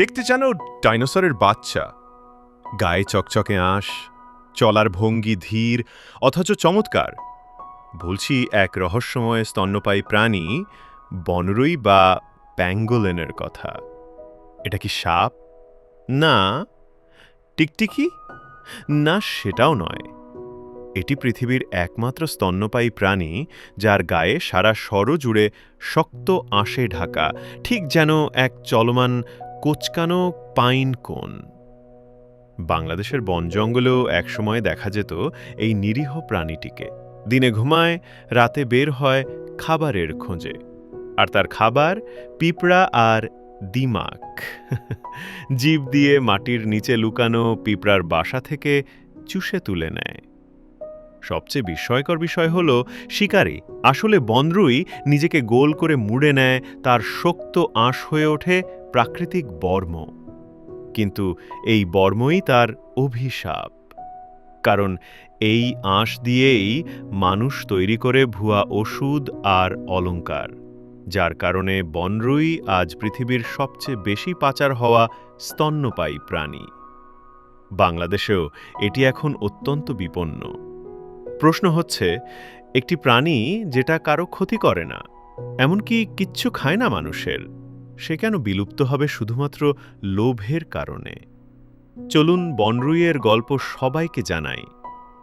দেখতে যেন ডাইনোসরের বাচ্চা। গায়ে চকচকে আঁশ, চলার ভঙ্গি ধীর, অথচ চমৎকার। বলছি, এক রহস্যময় স্তন্যপায়ী প্রাণী বনরই বা প্যাঙ্গোলেনের কথা। এটা কি সাপ? না। টিকটিকি? না, সেটাও নয়। এটি পৃথিবীর একমাত্র স্তন্যপায়ী প্রাণী, যার গায়ে সারা সর জুড়ে শক্ত আঁশে ঢাকা, ঠিক যেন এক চলমান কোচকানো পাইন কোন। বাংলাদেশের বন জঙ্গলেও একসময় দেখা যেত এই নিরীহ প্রাণীটিকে। দিনে ঘুমায়, রাতে বের হয় খাবারের খোঁজে। আর তার খাবার পিঁপড়া আর দিমাক জীব দিয়ে মাটির নিচে লুকানো পিঁপড়ার বাসা থেকে চুষে তুলে নেয়। সবচেয়ে বিস্ময়কর বিষয় হল, শিকারী, আসলে বনরুই, নিজেকে গোল করে মুড়ে নেয়, তার শক্ত আঁশ হয়ে ওঠে প্রাকৃতিক বর্ম। কিন্তু এই বর্মই তার অভিশাপ। কারণ এই আঁশ দিয়েই মানুষ তৈরি করে ভুয়া ওষুধ আর অলংকার, যার কারণে বনরুই আজ পৃথিবীর সবচেয়ে বেশি পাচার হওয়া স্তন্যপায়ী প্রাণী। বাংলাদেশেও এটি এখন অত্যন্ত বিপন্ন। প্রশ্ন হচ্ছে, একটি প্রাণী যেটা কারও ক্ষতি করে না, এমনকি কিচ্ছু খায় না মানুষের, সে কেন বিলুপ্ত হবে শুধুমাত্র লোভের কারণে? চলুন বনরুইয়ের গল্প সবাইকে জানাই।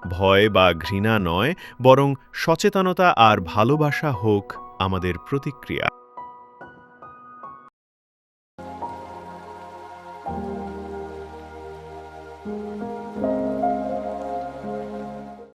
ভয় বা ঘৃণা নয়, বরং সচেতনতা আর ভালোবাসা হোক আমাদের প্রতিক্রিয়া।